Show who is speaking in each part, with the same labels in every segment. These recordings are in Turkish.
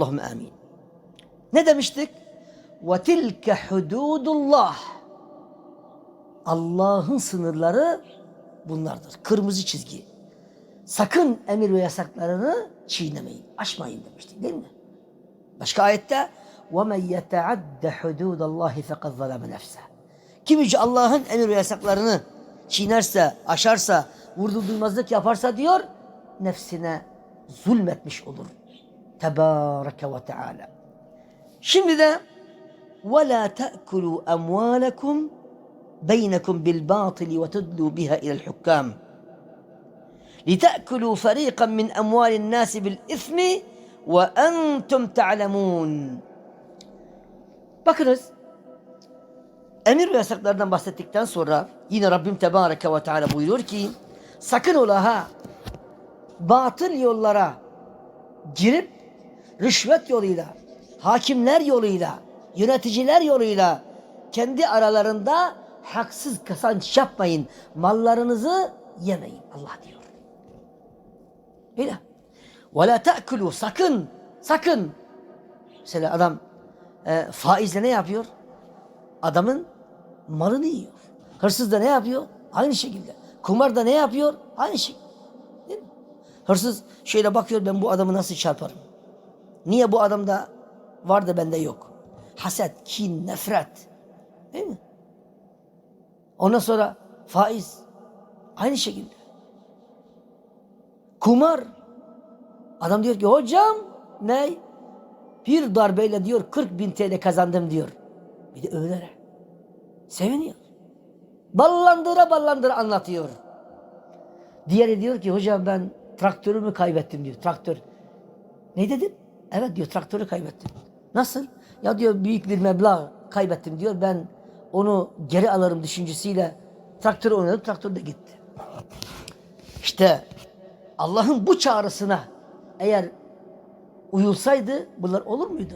Speaker 1: Allahümme amin. Ne demiştik? Ve tilke hududullah. Allah'ın sınırları bunlardır. Kırmızı çizgi. Sakın emir ve yasaklarını çiğnemeyin, aşmayın demiştik değil mi? Başka ayette وَمَنْ يَتَعَدَّ حُدُودَ اللّٰهِ فَقَدْ ظَلَمَ نَفْسَهِ Kim ki Allah'ın emir ve yasaklarını çiğnerse, aşarsa, vurdu duymazlık yaparsa diyor, nefsine zulmetmiş olur. Ve Teala. Şimdi de وَلَا تَأْكُلُوا أَمْوَالَكُمْ بَيْنَكُمْ بِالْبَاطِلِ وَتُدْلُوا بِهَا إِلَى الْحُكَّامِ لِتَأْكُلُوا فَرِيقًا مِنْ أَمْوَالِ النَّاسِ بِالْإِثْمِ وَأَنْتُمْ تَعْلَمُونَ Bakınız, emir ve yasaklardan bahsettikten sonra yine Rabbim Tebareke ve Teala buyuruyor ki sakın ola ha batıl yollara girip rüşvet yoluyla, hakimler yoluyla, yöneticiler yoluyla kendi aralarında haksız kazanç yapmayın. Mallarınızı yemeyin. Allah diyor. Öyle. Ve la ta'kulu sakın, sakın. Mesela adam e, faizle ne yapıyor? Adamın malını yiyor. Hırsız da ne yapıyor? Aynı şekilde. Kumar da ne yapıyor? Aynı şekilde. Hırsız şöyle bakıyor ben bu adamı nasıl çarparım? Niye bu adamda var da bende yok? Haset, kin, nefret. Değil mi? Ondan sonra faiz. Aynı şekilde. Kumar. Adam diyor ki hocam ne? Bir darbeyle diyor 40 bin TL kazandım diyor. Bir de öyle. Seviniyor. Ballandıra ballandıra anlatıyor. Diğeri diyor ki hocam ben traktörümü kaybettim diyor. Traktör. Ne dedin? Evet diyor traktörü kaybettim. Nasıl? Ya diyor büyük bir meblağ kaybettim diyor. Ben onu geri alırım düşüncesiyle traktörü oynadım. Traktör de gitti. İşte Allah'ın bu çağrısına eğer uyulsaydı bunlar olur muydu?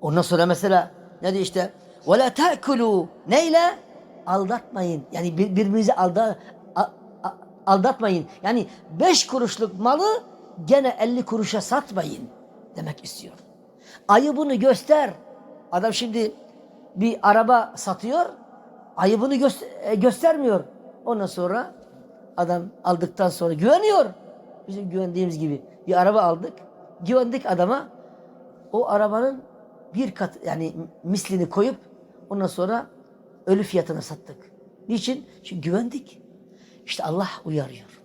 Speaker 1: Ondan sonra mesela ne diyor işte وَلَا تَأْكُلُوا Neyle? Aldatmayın. Yani bir, birbirinizi alda, a- a- aldatmayın. Yani beş kuruşluk malı gene elli kuruşa satmayın demek istiyor. Ayıbını göster. Adam şimdi bir araba satıyor. Ayıbını göster- e, göstermiyor. Ondan sonra adam aldıktan sonra güveniyor. Bizim güvendiğimiz gibi bir araba aldık. Güvendik adama. O arabanın bir kat yani mislini koyup ondan sonra ölü fiyatına sattık. Niçin? Çünkü güvendik. İşte Allah uyarıyor.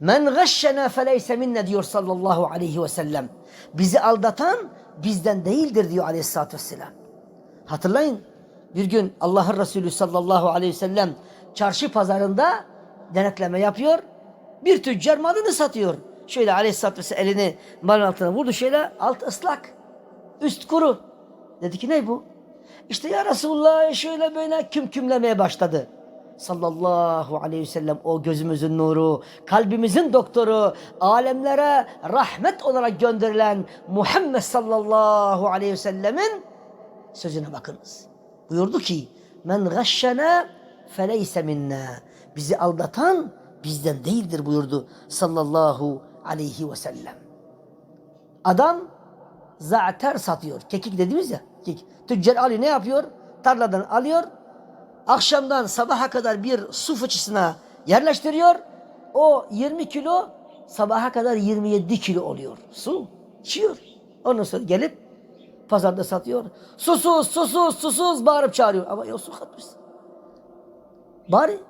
Speaker 1: Men gashşena feleyse minne diyor sallallahu aleyhi ve sellem. Bizi aldatan bizden değildir diyor aleyhissalatü vesselam. Hatırlayın bir gün Allah'ın Resulü sallallahu aleyhi ve sellem çarşı pazarında denetleme yapıyor. Bir tüccar malını satıyor. Şöyle aleyhissalatü vesselam elini malın altına vurdu şöyle alt ıslak. Üst kuru. Dedi ki ne bu? İşte ya Resulullah şöyle böyle küm kümlemeye başladı. Sallallahu aleyhi ve sellem o gözümüzün nuru, kalbimizin doktoru, alemlere rahmet olarak gönderilen Muhammed sallallahu aleyhi ve sellemin sözüne bakınız. Buyurdu ki men gashşena feleyse minna. Bizi aldatan bizden değildir buyurdu sallallahu aleyhi ve sellem. Adam zater satıyor. Kekik dediğimiz ya. Kekik. Tüccar alıyor ne yapıyor? Tarladan alıyor. Akşamdan sabaha kadar bir su fıçısına yerleştiriyor. O 20 kilo sabaha kadar 27 kilo oluyor. Su içiyor. Ondan sonra gelip pazarda satıyor. Susuz, susuz, susuz bağırıp çağırıyor. Ama ya su katmışsın. Bari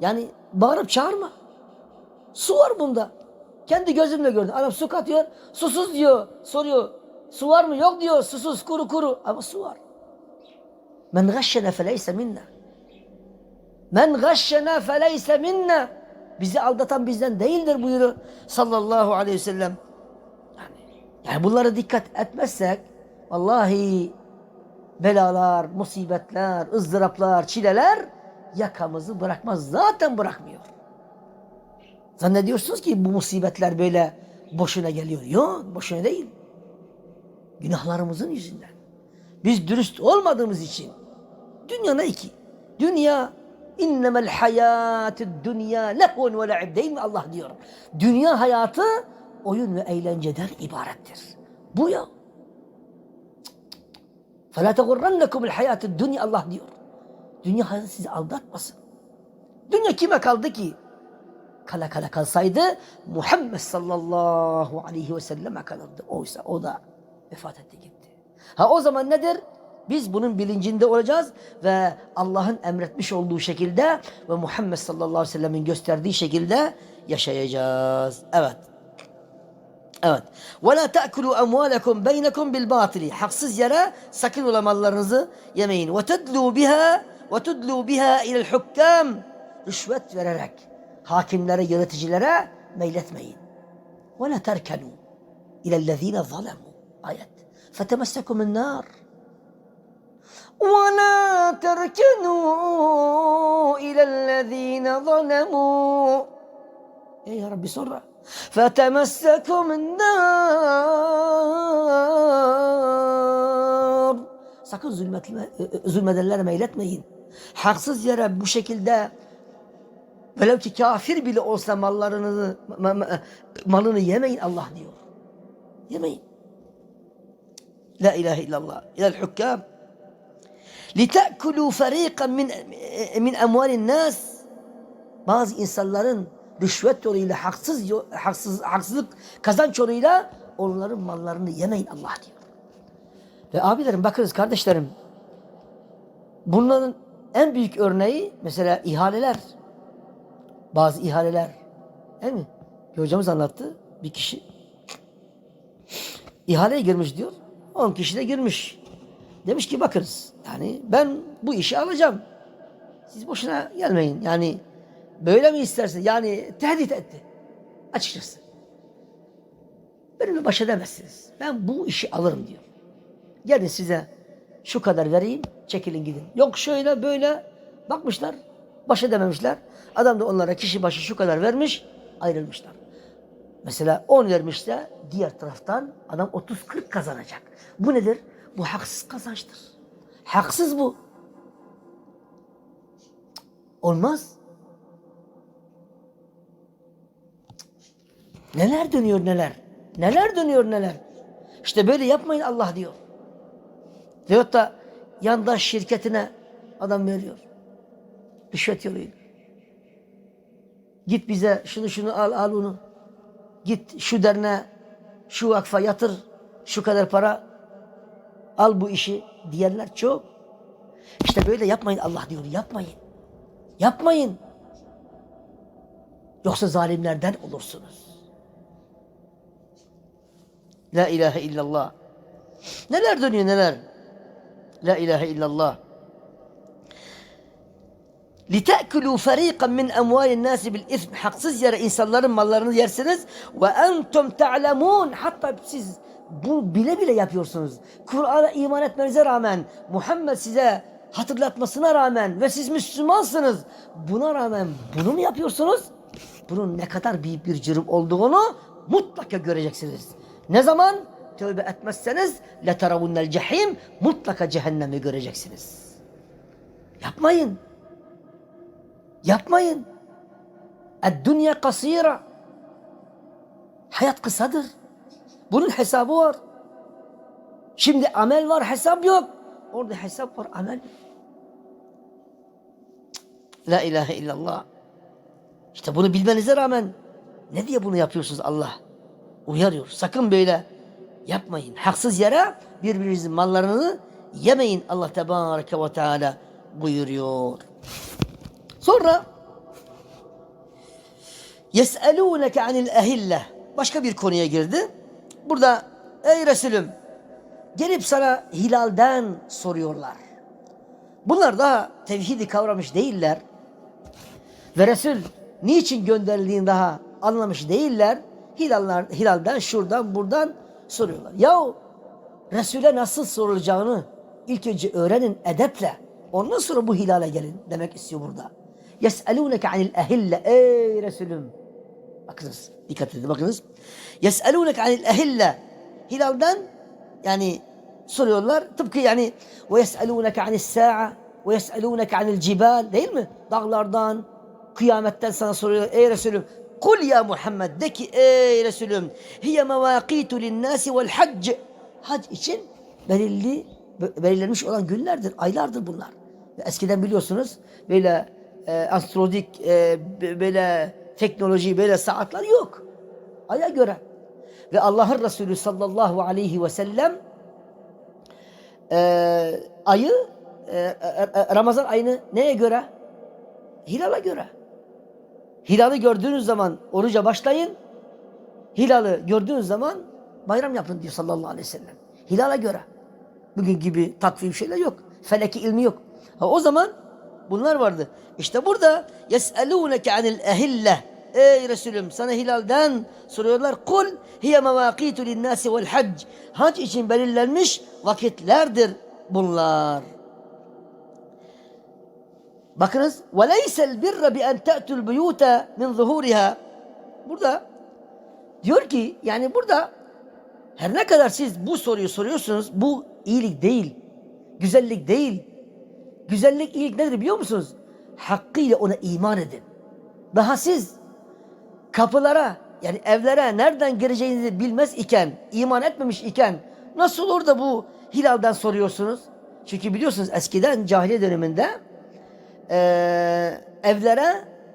Speaker 1: yani bağırıp çağırma. Su var bunda. Kendi gözümle gördüm. Adam su katıyor. Susuz diyor. Soruyor. Su var mı? Yok diyor. Susuz, kuru kuru. Ama su var. Men gashşena feleyse minna. Men gashşena feleyse minna. Bizi aldatan bizden değildir buyuruyor sallallahu aleyhi ve sellem. Yani, bunlara dikkat etmezsek vallahi belalar, musibetler, ızdıraplar, çileler yakamızı bırakmaz. Zaten bırakmıyor. Zannediyorsunuz ki bu musibetler böyle boşuna geliyor. Yok boşuna değil. Günahlarımızın yüzünden. Biz dürüst olmadığımız için. Dünya ne ki? Dünya innemel hayatü dünya lehun ve le'ib değil mi Allah diyor. Dünya hayatı oyun ve eğlenceden ibarettir. Bu ya. فَلَا تَغُرَّنَّكُمُ الْحَيَاتِ الدُّنْيا Allah diyor. Dünya hayatı sizi aldatmasın. Dünya kime kaldı ki? Kala kala kalsaydı Muhammed sallallahu aleyhi ve selleme kalırdı. Oysa o da vefat etti gitti. Ha o zaman nedir? Biz bunun bilincinde olacağız ve Allah'ın emretmiş olduğu şekilde ve Muhammed sallallahu aleyhi ve sellemin gösterdiği şekilde yaşayacağız. Evet. Evet. Ve la ta'kulu amwalakum beynekum bil batili. Haksız yere sakın ola mallarınızı yemeyin. Ve tedlu biha ve tudlu biha ilel hukkam. Rüşvet vererek hakimlere, yöneticilere meyletmeyin. Ve la terkenu ilellezine zalemu. Ayet. Fetemessekumun nar. ولا تركنوا إلى الذين ظلموا إيه يا ربي سرة فتمسكم النار Sakın zulmetme, zulmedenlere meyletmeyin. Haksız yere bu şekilde velev ki kafir bile olsa mallarını ma- ma- malını yemeyin Allah diyor. Yemeyin. La ilahe illallah. İlel hukkam. لِتَأْكُلُوا فَر۪يقًا min, min اَمْوَالِ nas Bazı insanların rüşvet yoluyla, haksız, yo- haksız, haksızlık kazanç yoluyla onların mallarını yemeyin Allah diyor. Ve abilerim bakınız kardeşlerim bunların en büyük örneği mesela ihaleler. Bazı ihaleler. Değil mi? Bir hocamız anlattı. Bir kişi ihaleye girmiş diyor. 10 kişi de girmiş. Demiş ki bakınız yani ben bu işi alacağım. Siz boşuna gelmeyin. Yani böyle mi istersin? Yani tehdit etti. Açıkçası. Benimle baş edemezsiniz. Ben bu işi alırım diyor. Gelin size şu kadar vereyim, çekilin gidin. Yok şöyle böyle bakmışlar, baş edememişler. Adam da onlara kişi başı şu kadar vermiş, ayrılmışlar. Mesela 10 vermişse diğer taraftan adam 30-40 kazanacak. Bu nedir? Bu haksız kazançtır. Haksız bu. Olmaz. Neler dönüyor neler. Neler dönüyor neler. İşte böyle yapmayın Allah diyor. Veyahut da yandaş şirketine adam veriyor. Rüşvet yoluyla. Git bize şunu şunu al al onu. Git şu derneğe, şu vakfa yatır, şu kadar para al bu işi diyenler çok. İşte böyle yapmayın Allah diyor. Yapmayın. Yapmayın. Yoksa zalimlerden olursunuz. La ilahe illallah. Neler dönüyor neler? La ilahe illallah. لِتَأْكُلُوا فَر۪يقًا مِنْ اَمْوَالِ النَّاسِ بِالْاِثْمِ Haksız yere insanların mallarını yersiniz. وَاَنْتُمْ تَعْلَمُونَ Hatta siz bu bile bile yapıyorsunuz. Kur'an'a iman etmenize rağmen, Muhammed size hatırlatmasına rağmen ve siz Müslümansınız. Buna rağmen bunu mu yapıyorsunuz? Bunun ne kadar büyük bir cürüm olduğunu mutlaka göreceksiniz. Ne zaman? Tövbe etmezseniz لَتَرَوُنَّ الْجَحِيمِ Mutlaka cehennemi göreceksiniz. Yapmayın. Yapmayın. Dünya kasira. Hayat kısadır. Bunun hesabı var. Şimdi amel var, hesap yok. Orada hesap var, amel yok. La ilahe illallah. İşte bunu bilmenize rağmen ne diye bunu yapıyorsunuz Allah? Uyarıyor. Sakın böyle yapmayın. Haksız yere birbirinizin mallarını yemeyin Allah Tebareke ve Teala buyuruyor. Sonra يَسْأَلُونَكَ عَنِ الْأَهِلَّةِ Başka bir konuya girdi. Burada ey Resulüm gelip sana hilalden soruyorlar. Bunlar daha tevhidi kavramış değiller. Ve Resul niçin gönderildiğini daha anlamış değiller. Hilallar, hilalden şuradan buradan soruyorlar. Yahu Resul'e nasıl sorulacağını ilk önce öğrenin edeple. Ondan sonra bu hilale gelin demek istiyor burada. Yes'elûneke anil ehille. Ey Resulüm. Bakınız. Dikkat edin bakınız. Yes'elûneke anil ehille. Hilalden yani soruyorlar. Tıpkı yani ve yes'elûneke anis sa'a ve yes'elûneke anil cibal değil mi? Dağlardan, kıyametten sana soruyor. Ey Resulüm Kul ya Muhammed de ki ey Resulüm hiye mevakitu linnâsi vel hacc hac için belirli belirlenmiş olan günlerdir, aylardır bunlar. Eskiden biliyorsunuz böyle e, astrolojik e, böyle teknoloji, böyle saatler yok. Aya göre. Ve Allah'ın Resulü sallallahu aleyhi ve sellem e, ayı e, e, e, Ramazan ayını neye göre? Hilala göre. Hilalı gördüğünüz zaman oruca başlayın. Hilalı gördüğünüz zaman bayram yapın diyor sallallahu aleyhi ve sellem. Hilala göre. Bugün gibi takvim şeyler yok. Feleki ilmi yok. Ha, o zaman bunlar vardı. İşte burada yes'elûneke anil ehille. Ey Resulüm sana hilalden soruyorlar. Kul hiye mevâkîtu linnâsi vel hac. Hac için belirlenmiş vakitlerdir bunlar. Bakınız وَلَيْسَ الْبِرَّ بِاَنْ تَأْتُوا الْبُيُوتَ مِنْ ظُهُورِهَا Burada diyor ki yani burada her ne kadar siz bu soruyu soruyorsunuz bu iyilik değil. Güzellik değil. Güzellik iyilik nedir biliyor musunuz? Hakkıyla ona iman edin. Daha siz kapılara yani evlere nereden gireceğinizi bilmez iken, iman etmemiş iken nasıl olur da bu hilalden soruyorsunuz? Çünkü biliyorsunuz eskiden cahiliye döneminde eee, evlere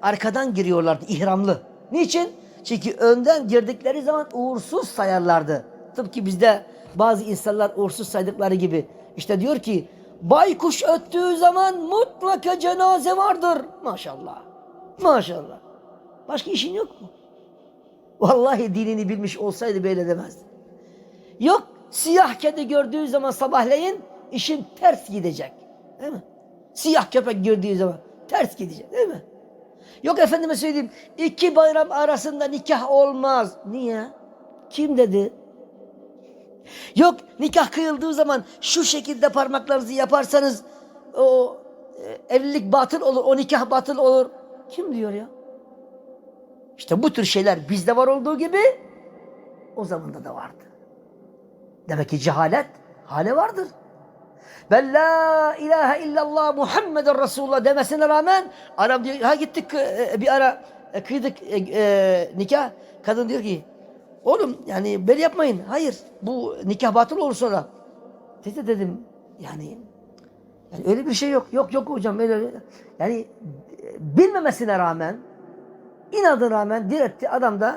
Speaker 1: arkadan giriyorlardı ihramlı. Niçin? Çünkü önden girdikleri zaman uğursuz sayarlardı. Tıpkı bizde bazı insanlar uğursuz saydıkları gibi. İşte diyor ki baykuş öttüğü zaman mutlaka cenaze vardır. Maşallah. Maşallah. Başka işin yok mu? Vallahi dinini bilmiş olsaydı böyle demezdi. Yok siyah kedi gördüğü zaman sabahleyin işin ters gidecek. Değil mi? Siyah köpek gördüğü zaman ters gidecek değil mi? Yok efendime söyleyeyim iki bayram arasında nikah olmaz. Niye? Kim dedi? Yok nikah kıyıldığı zaman şu şekilde parmaklarınızı yaparsanız o e, evlilik batıl olur, o nikah batıl olur. Kim diyor ya? İşte bu tür şeyler bizde var olduğu gibi o zamanda da vardı. Demek ki cehalet hale vardır. Ben la ilahe illallah Muhammeden Resulullah demesine rağmen adam diyor ha gittik e, bir ara e, kıydık e, e, nikah. Kadın diyor ki oğlum yani böyle yapmayın. Hayır bu nikah batıl olur sonra. Teyze dedim yani yani öyle bir şey yok. Yok yok hocam öyle yani e, bilmemesine rağmen inadına rağmen diretti adam da